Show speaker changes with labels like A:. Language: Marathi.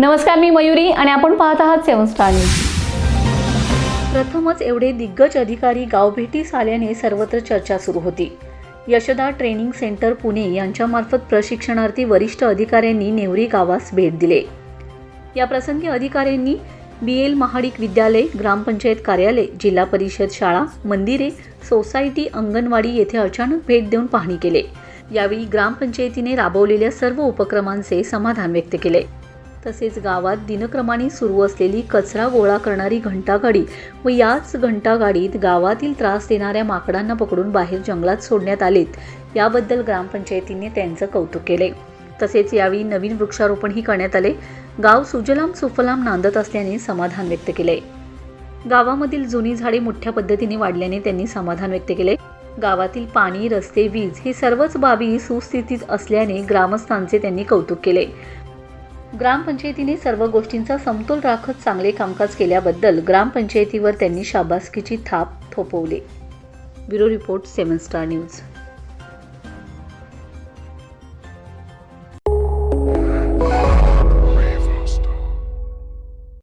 A: नमस्कार मी मयुरी आणि आपण पाहत आहात सेवन स्टार न्यूज. प्रथमच एवढे दिग्गज अधिकारी गावभेटीस आल्याने सर्वत्र चर्चा सुरू होती. यशदा ट्रेनिंग सेंटर पुणे यांच्यामार्फत प्रशिक्षणार्थी वरिष्ठ अधिकाऱ्यांनी नेवरी गावास भेट दिले. या प्रसंगी अधिकाऱ्यांनी बी एल महाडिक विद्यालय ग्रामपंचायत कार्यालय जिल्हा परिषद शाळा मंदिरे सोसायटी अंगणवाडी येथे अचानक भेट देऊन पाहणी केले. यावेळी ग्रामपंचायतीने राबवलेल्या सर्व उपक्रमांचे समाधान व्यक्त केले. तसेच गावात दिनक्रमाने सुरू असलेली कचरा गोळा करणारी घंटागाडी व याच घंटागाडीत गावातील त्रास देणाऱ्या माकडांना पकडून बाहेर जंगलात सोडण्यात आलेत. याबद्दल ग्रामपंचायतीने त्यांचं कौतुक केले. तसेच यावेळी नवीन वृक्षारोपणही करण्यात आले. गाव सुजलाम सुफलाम नांदत असल्याने समाधान व्यक्त केले. गावामधील जुनी झाडे मोठ्या पद्धतीने वाढल्याने त्यांनी समाधान व्यक्त केले. गावातील पाणी रस्ते वीज ही सर्वच बाबी सुस्थितीत असल्याने ग्रामस्थांचे त्यांनी कौतुक केले. ग्रामपंचायतीने सर्व गोष्टींचा समतोल राखत चांगले कामकाज केल्याबद्दल ग्रामपंचायतीवर त्यांनी शाबासकीची थाप थोपवली. Bureau report seven star news.